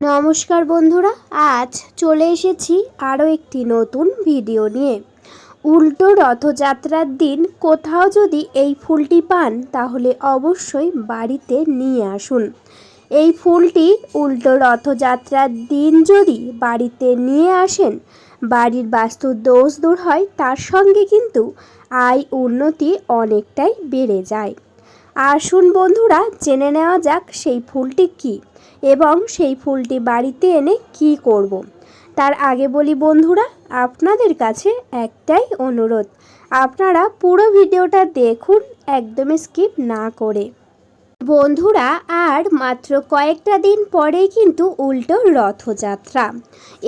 নমস্কার বন্ধুরা, আজ চলে এসেছি আরও একটি নতুন ভিডিও নিয়ে। উল্টো রথযাত্রার দিন কোথাও যদি এই ফুলটি পান, তাহলে অবশ্যই বাড়িতে নিয়ে আসুন। এই ফুলটি উল্টো রথযাত্রার দিন যদি বাড়িতে নিয়ে আসেন, বাড়ির বাস্তু দোষ দূর হয়, তার সঙ্গে কিন্তু আয় উন্নতি অনেকটাই বেড়ে যায়। আসুন বন্ধুরা, জেনে নেওয়া যাক সেই ফুলটি কী। এবং সেই ফুলটি বাড়িতে এনে কি করব। তার আগে বলি বন্ধুরা, আপনাদের কাছে একটাই অনুরোধ, আপনারা পুরো ভিডিওটা দেখুন, একদমই স্কিপ না করে বন্ধুরা, আর মাত্র কয়েকটা দিন পরেই কিন্তু উল্টো রথযাত্রা।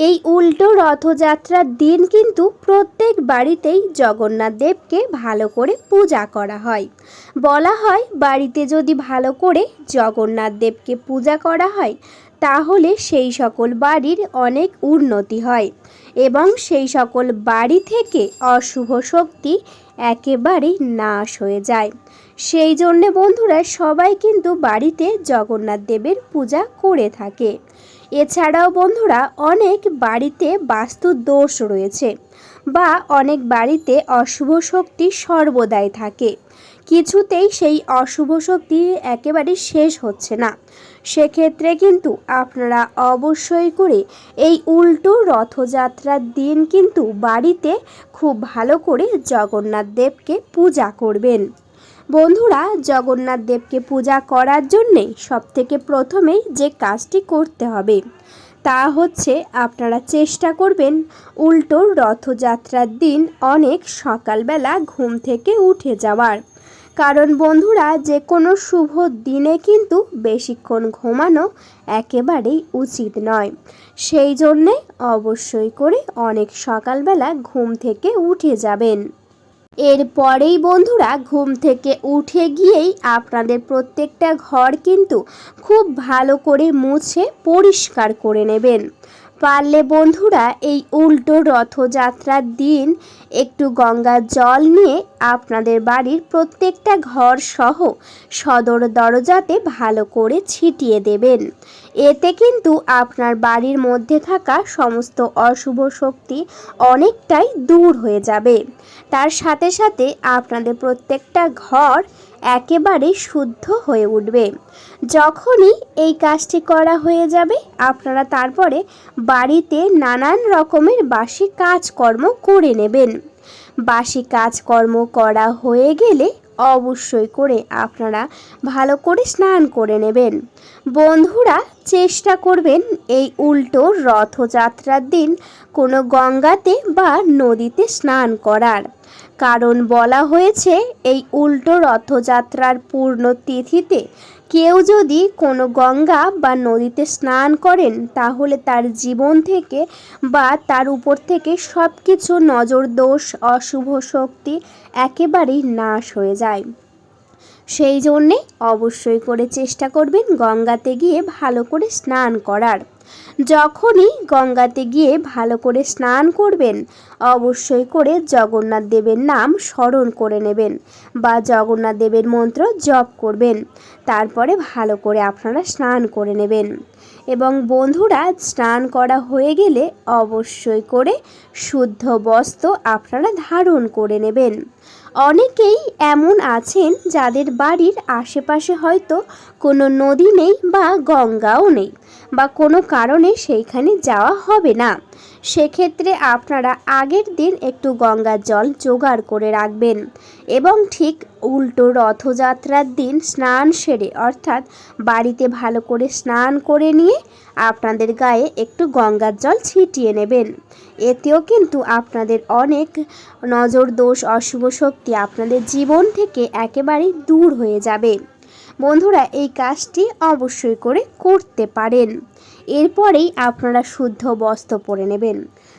এই উল্টো রথযাত্রার দিন কিন্তু প্রত্যেক বাড়িতেই জগন্নাথ দেবকে ভালো করে পূজা করা হয়। বলা হয়, বাড়িতে যদি ভালো করে জগন্নাথ দেবকে পূজা করা হয়, তাহলে সেই সকল বাড়ির অনেক উন্নতি হয় এবং সেই সকল বাড়ি থেকে অশুভ শক্তি একেবারেই নাশ হয়ে যায়। সেই জন্যে বন্ধুরা সবাই কিন্তু বাড়িতে জগন্নাথ দেবের পূজা করে থাকে। এছাড়াও বন্ধুরা অনেক বাড়িতে বাস্তু দোষ রয়েছে বা অনেক বাড়িতে অশুভ শক্তি সর্বদাই থাকে। কিছুতেই সেই অশুভ শক্তি একেবারে শেষ হচ্ছে না। সেক্ষেত্রে কিন্তু আপনারা অবশ্যই করে এই উল্টো রথযাত্রার দিন কিন্তু বাড়িতে খুব ভালো করে জগন্নাথ দেবকে পূজা করবেন। বন্ধুরা, জগন্নাথ দেবকে পূজা করার জন্যে সবথেকে প্রথমেই যে কাজটি করতে হবে, তা হচ্ছে আপনারা চেষ্টা করবেন উল্টো রথযাত্রার দিন অনেক সকালবেলা ঘুম থেকে উঠে যাওয়ার। কারণ বন্ধুরা, যে কোনো শুভ দিনে কিন্তু বেশিক্ষণ ঘুমানো একেবারেই উচিত নয়। সেই জন্যে অবশ্যই করে অনেক সকালবেলা ঘুম থেকে উঠে যাবেন। এরপরেই বন্ধুরা ঘুম থেকে উঠে গিয়েই আপনাদের প্রত্যেকটা ঘর কিন্তু খুব ভালো করে মুছে পরিষ্কার করে নেবেন। পারলে বন্ধুরা এই উল্টো রথযাত্রার দিন একটু গঙ্গার জল নিয়ে আপনাদের বাড়ির প্রত্যেকটা ঘর সহ সদর দরজাতে ভালো করে ছিটিয়ে দেবেন। এতে কিন্তু আপনার বাড়ির মধ্যে থাকা সমস্ত অশুভ শক্তি অনেকটাই দূর হয়ে যাবে। তার সাথে সাথে আপনাদের প্রত্যেকটা ঘর একেবারে শুদ্ধ হয়ে উঠবে। যখনই এই কাজটি করা হয়ে যাবে, আপনারা তারপরে বাড়িতে নানান রকমের বাসি কাজকর্ম করে নেবেন। বাসি কাজকর্ম করা হয়ে গেলে অবশ্যই করে আপনারা ভালো করে স্নান করে নেবেন। বন্ধুরা, চেষ্টা করবেন এই উল্টো রথযাত্রার দিন কোনো গঙ্গাতে বা নদীতে স্নান করার। কারণ বলা হয়েছে, এই উল্টো রথযাত্রার পূর্ণ তিথিতে কেউ যদি কোনো গঙ্গা বা নদীতে স্নান করেন, তাহলে তার জীবন থেকে বা তার উপর থেকে সব কিছু নজর, দোষ, অশুভ শক্তি একেবারেই নাশ হয়ে যায়। সেই জন্যে অবশ্যই করে চেষ্টা করবেন গঙ্গাতে গিয়ে ভালো করে স্নান করার। যখনই গঙ্গাতে গিয়ে ভালো করে স্নান করবেন, অবশ্যই করে জগন্নাথ দেবের নাম স্মরণ করে নেবেন বা জগন্নাথ দেবের মন্ত্র জপ করবেন। তারপরে ভালো করে আপনারা স্নান করে নেবেন। এবং বন্ধুরা, স্নান করা হয়ে গেলে অবশ্যই করে শুদ্ধ বস্ত্র আপনারা ধারণ করে নেবেন। অনেকেই এমন আছেন যাদের বাড়ির আশেপাশে হয়তো কোনো নদী নেই বা গঙ্গাও নেই বা কোনো কারণে সেইখানে যাওয়া হবে না। সেক্ষেত্রে আপনারা আগের দিন একটু গঙ্গার জল জোগাড় করে রাখবেন এবং ঠিক উল্টো রথযাত্রার দিন স্নান সেরে অর্থাৎ বাড়িতে ভালো করে স্নান করে নিয়ে আপনাদের গায়ে একটু গঙ্গার জল ছিটিয়ে নেবেন। এতেও কিন্তু আপনাদের অনেক নজর দোষ অশুভ শক্তি আপনাদের জীবন থেকে একেবারেই দূর হয়ে যাবে। বন্ধুরা, এই কাজটি অবশ্যই করে করতে পারেন। এরপরেই আপনারা শুদ্ধ বস্ত্র পরে নেবেন।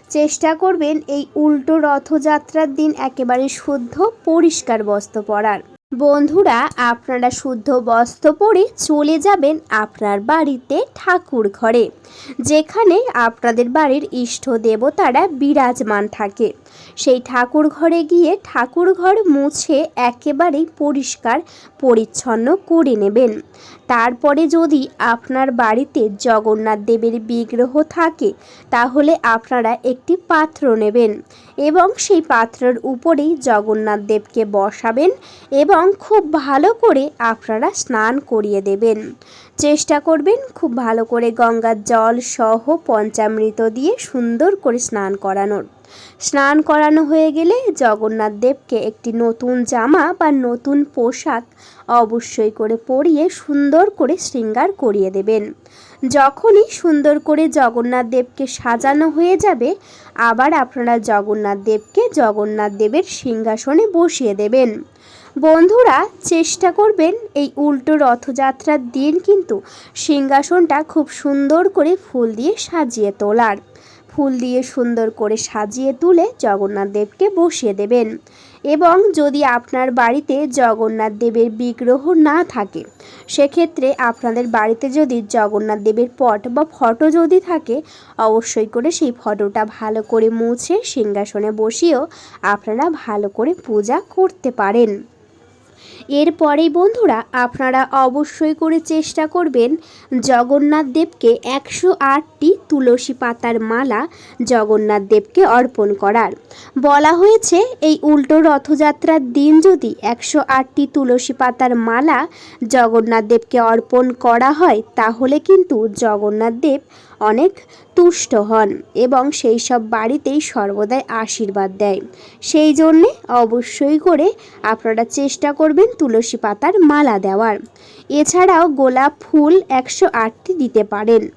চেষ্টা করবেন এই উল্টো রথযাত্রার দিন একেবারে শুদ্ধ, পরিষ্কার বস্ত্র পরার। বন্ধুরা, আপনারা শুদ্ধ বস্ত্র পরে চলে যাবেন আপনার বাড়িতে ঠাকুর ঘরে, যেখানে আপনাদের বাড়ির ইষ্ট দেবতারা বিরাজমান থাকে। সেই ঠাকুর ঘরে গিয়ে ঠাকুর ঘর মুছে একেবারেই পরিষ্কার, পরিচ্ছন্ন করে নেবেন। তারপরে যদি আপনার বাড়িতে জগন্নাথ দেবের বিগ্রহ থাকে, তাহলে আপনারা একটি পাত্র নেবেন এবং সেই পাত্রের উপরেই জগন্নাথ দেবকে বসাবেন এবং খুব ভালো করে আপনারা স্নান করিয়ে দেবেন। চেষ্টা করবেন খুব ভালো করে গঙ্গার জল সহ পঞ্চামৃত দিয়ে সুন্দর করে স্নান করানোর। স্নান করানো হয়ে গেলে জগন্নাথ দেবকে একটি নতুন জামা বা নতুন পোশাক অবশ্যই করে পরিয়ে সুন্দর করে শৃঙ্গার করিয়ে দেবেন। যখনই সুন্দর করে জগন্নাথ দেবকে সাজানো হয়ে যাবে, আবার আপনারা জগন্নাথ দেবকে জগন্নাথ দেবের সিংহাসনে বসিয়ে দেবেন। বন্ধুরা, চেষ্টা করবেন এই উল্টো রথযাত্রার দিন কিন্তু সিংহাসনটা খুব সুন্দর করে ফুল দিয়ে সাজিয়ে তোলার। ফুল দিয়ে সুন্দর করে সাজিয়ে তুলে জগন্নাথ দেবকে বসিয়ে দেবেন। এবং যদি আপনার বাড়িতে জগন্নাথ দেবের বিগ্রহ না থাকে, সেক্ষেত্রে আপনাদের বাড়িতে যদি জগন্নাথ দেবের পট বা ফটো যদি থাকে, অবশ্যই করে সেই ফটোটা ভালো করে মুছে সিংহাসনে বসিয়েও আপনারা ভালো করে পূজা করতে পারেন। এরপরেই বন্ধুরা আপনারা অবশ্যই করে চেষ্টা করবেন জগন্নাথ দেবকে একশো আটটি তুলসী পাতার মালা জগন্নাথ দেবকে অর্পণ করার। বলা হয়েছে এই উল্টো রথযাত্রার দিন যদি একশো আটটি তুলসী পাতার মালা জগন্নাথ দেবকে অর্পণ করা হয়, তাহলে কিন্তু জগন্নাথ দেব অনেক তুষ্ট হন এবং সেই সব বাড়িতেই সর্বদাই আশীর্বাদ দেয়। সেই জন্যে অবশ্যই করে আপনারা চেষ্টা করবেন তুলসী পাতার মালা দেওয়ার। এছাড়াও গোলাপ ফুল একশো আটটি দিতে পারেন।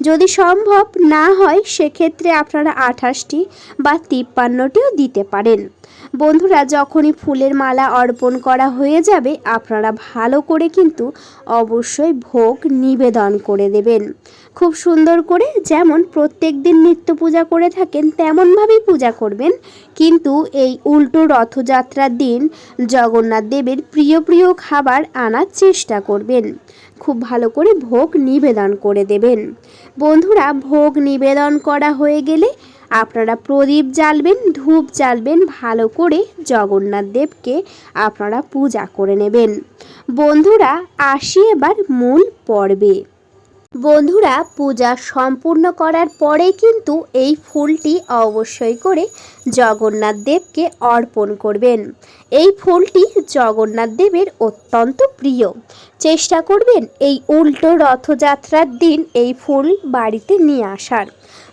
যদি সম্ভব না হয়, সেক্ষেত্রে আপনারা আঠাশটি বা তিপ্পান্নটিও দিতে পারেন। বন্ধুরা, যখনই ফুলের মালা অর্পণ করা হয়ে যাবে, আপনারা ভালো করে কিন্তু অবশ্যই ভোগ নিবেদন করে দেবেন। খুব সুন্দর করে যেমন প্রত্যেক দিন নিত্য পূজা করে থাকেন, তেমনভাবেই পূজা করবেন। কিন্তু এই উল্টো রথযাত্রার দিন জগন্নাথ দেবের প্রিয় প্রিয় খাবার আনার চেষ্টা করবেন। খুব ভালো করে ভোগ নিবেদন করে দেবেন। বন্ধুরা, ভোগ নিবেদন করা হয়ে গেলে আপনারা প্রদীপ জ্বালবেন, ধূপ জ্বালবেন, ভালো করে জগন্নাথ দেবকে আপনারা পূজা করে নেবেন। বন্ধুরা, আসি এবার মূল পর্বে। বন্ধুরা, পূজা সম্পূর্ণ করার পরে কিন্তু এই ফুলটি অবশ্যই করে জগন্নাথ দেবকে অর্পণ করবেন। এই ফুলটি জগন্নাথ দেবের অত্যন্ত প্রিয়। চেষ্টা করবেন এই উল্টো রথযাত্রার দিন এই ফুল বাড়িতে নিয়ে আসার।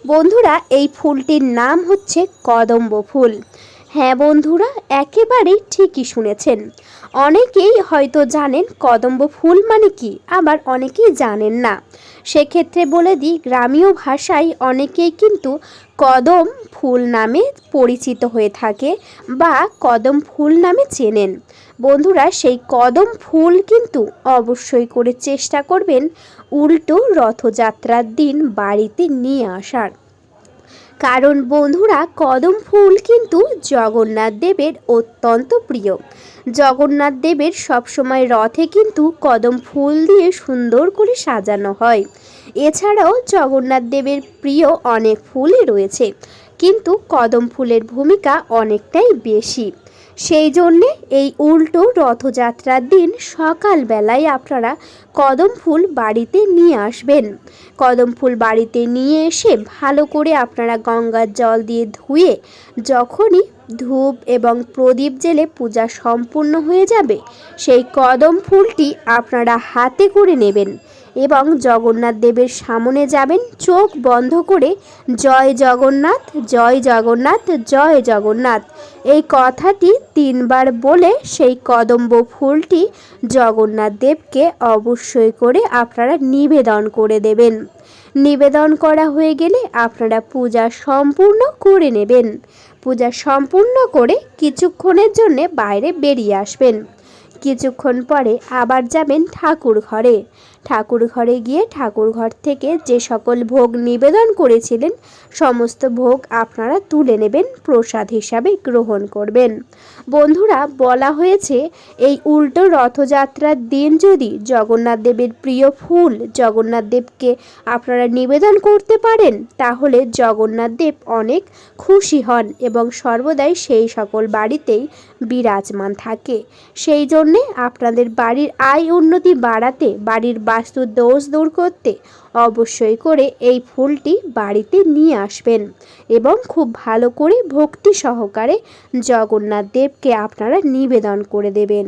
বন্ধুরা, এই ফুলটির নাম হচ্ছে কদম্ব ফুল। হ্যাঁ বন্ধুরা, একেবারেই ঠিকই শুনেছেন। অনেকেই হয়তো জানেন কদম্ব ফুল মানে কি, আবার অনেকেই জানেন না। সেক্ষেত্রে বলে দিই, গ্রামীয় ভাষায় অনেকেই কিন্তু কদম ফুল নামে পরিচিত হয়ে থাকে বা কদম ফুল নামে চেনেন। বন্ধুরা, সেই কদম ফুল কিন্তু অবশ্যই করে চেষ্টা করবেন উল্টো রথযাত্রার দিন বাড়িতে নিয়ে আসার। কারণ বন্ধুরা কদম ফুল কিন্তু জগন্নাথ দেবের অত্যন্ত প্রিয়। জগন্নাথ দেবের সবসময় রথে কিন্তু কদম ফুল দিয়ে সুন্দর করে সাজানো হয়। এছাড়াও জগন্নাথ দেবের প্রিয় অনেক ফুলই রয়েছে। কিন্তু কদম ফুলের ভূমিকা অনেকটাই বেশি। সেই জন্যে এই উল্টো রথযাত্রার দিন সকালবেলায় আপনারা কদম ফুল বাড়িতে নিয়ে আসবেন। কদম ফুল বাড়িতে নিয়ে এসে ভালো করে আপনারা গঙ্গার জল দিয়ে ধুয়ে যখনই ধূপ এবং প্রদীপ জেলে পূজা সম্পূর্ণ হয়ে যাবে, সেই কদম ফুলটি আপনারা হাতে করে নেবেন। এবং জগন্নাথ দেবের সামনে যাবেন। চোখ বন্ধ করে, জয় জগন্নাথ জয় জগন্নাথ জয় জগন্নাথ। এই কথাটি তিনবার বলে সেই কদম্ব ফুলটি জগন্নাথ দেবকে অবশ্যই করে আপনারা নিবেদন করে দেবেন। নিবেদন করা হয়ে গেলে আপনারা পূজা সম্পূর্ণ করে নেবেন। পূজা সম্পূর্ণ করে কিছুক্ষণের জন্যে বাইরে বেরিয়ে আসবেন। কিছুক্ষণ পরে আবার যাবেন ঠাকুর ঘরে। ঠাকুর ঘরে গিয়ে ঠাকুর ঘর থেকে যে সকল ভোগ নিবেদন করেছিলেন, সমস্ত ভোগ আপনারা তুলে নেবেন, প্রসাদ হিসাবে গ্রহণ করবেন। বন্ধুরা, বলা হয়েছে, এই উল্টো রথযাত্রার দিন যদি জগন্নাথ দেবের প্রিয় ফুল জগন্নাথ দেবকে আপনারা নিবেদন করতে পারেন, তাহলে জগন্নাথ দেব অনেক খুশি হন এবং সর্বদাই সেই সকল বাড়িতেই বিরাজমান থাকে। সেই জন্যে আপনাদের বাড়ির আয় উন্নতি বাড়াতে, বাড়ির বাস্তু দোষ দূর করতে অবশ্যই করে এই ফুলটি বাড়িতে নিয়ে আসবেন এবং খুব ভালো করে ভক্তি সহকারে জগন্নাথ দেবকে আপনারা নিবেদন করে দেবেন।